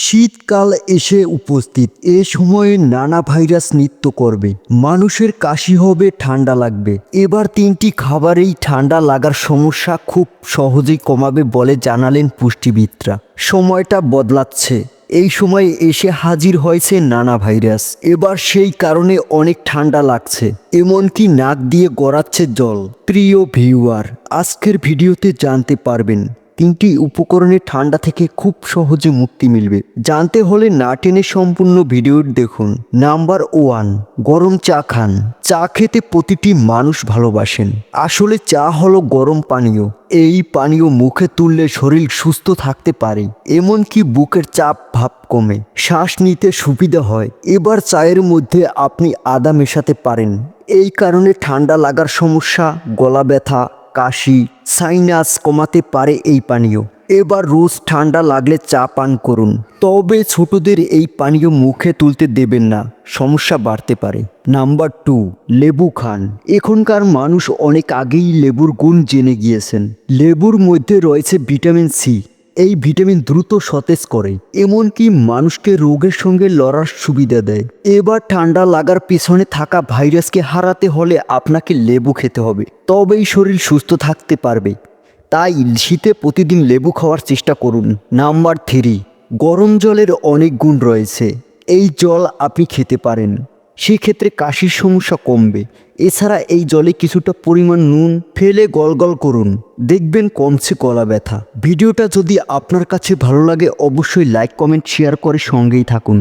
শীতকাল এসে উপস্থিত। এ সময়ে নানা ভাইরাস নৃত্য করবে। মানুষের কাশি হবে, ঠান্ডা লাগবে। এবার তিনটি খাবারেই ঠান্ডা লাগার সমস্যা খুব সহজেই কমাবে বলে জানালেন পুষ্টিবিদরা। সময়টা বদলাচ্ছে। এই সময়ে এসে হাজির হয়েছে নানা ভাইরাস। এবার সেই কারণে অনেক ঠান্ডা লাগছে। এমনকি নাক দিয়ে গড়াচ্ছে জল। প্রিয় ভিউয়ার, আজকের ভিডিওতে জানতে পারবেন তিনটি উপকরণে ঠান্ডা থেকে খুব সহজে মুক্তি মিলবে। জানতে হলে না টেনে সম্পূর্ণ ভিডিওর দেখুন। নাম্বার ওয়ান, গরম চা খান। চা খেতে প্রতিটি মানুষ ভালোবাসেন। আসলে চা হলো গরম পানীয়। এই পানীয় মুখে তুললে শরীর সুস্থ থাকতে পারে। এমনকি বুকের চাপ ভাব কমে। শ্বাস নিতে সুবিধা হয়। এবার চায়ের মধ্যে আপনি আদা মেশাতে পারেন। এই কারণে ঠান্ডা লাগার সমস্যা, গলা ব্যথা কাশি সাইনাস কমাতে পারে এই পানীয়। এবার রোজ ঠান্ডা লাগলে চা পান করুন। তবে ছোটদের এই পানীয় মুখে তুলতে দেবেন না, সমস্যা বাড়তে পারে। নাম্বার টু লেবু খান। এখনকার মানুষ অনেক আগেই লেবুর গুণ জেনে গিয়েছেন। লেবুর মধ্যে রয়েছে ভিটামিন সি এই ভিটামিন দ্রুত সতেজ করে, এমনকি মানুষকে রোগের সঙ্গে লড়ার সুবিধা দেয়। এবার ঠান্ডা লাগার পিছনে থাকা ভাইরাসকে হারাতে হলে আপনাকে লেবু খেতে হবে, তবেই শরীর সুস্থ থাকতে পারবে। তাই শীতে প্রতিদিন লেবু খাওয়ার চেষ্টা করুন। নাম্বার থ্রি, গরম জলের অনেক গুণ রয়েছে। এই জল আপনি খেতে পারেন। সেক্ষেত্রে কাশির সমস্যা কমবে। এছাড়া এই জলে কিছুটা পরিমাণ নুন ফেলে গলগল করুন। দেখবেন কমছে গলা ব্যথা। ভিডিওটা যদি আপনার কাছে ভালো লাগে, অবশ্যই লাইক কমেন্ট শেয়ার করে সঙ্গেই থাকুন।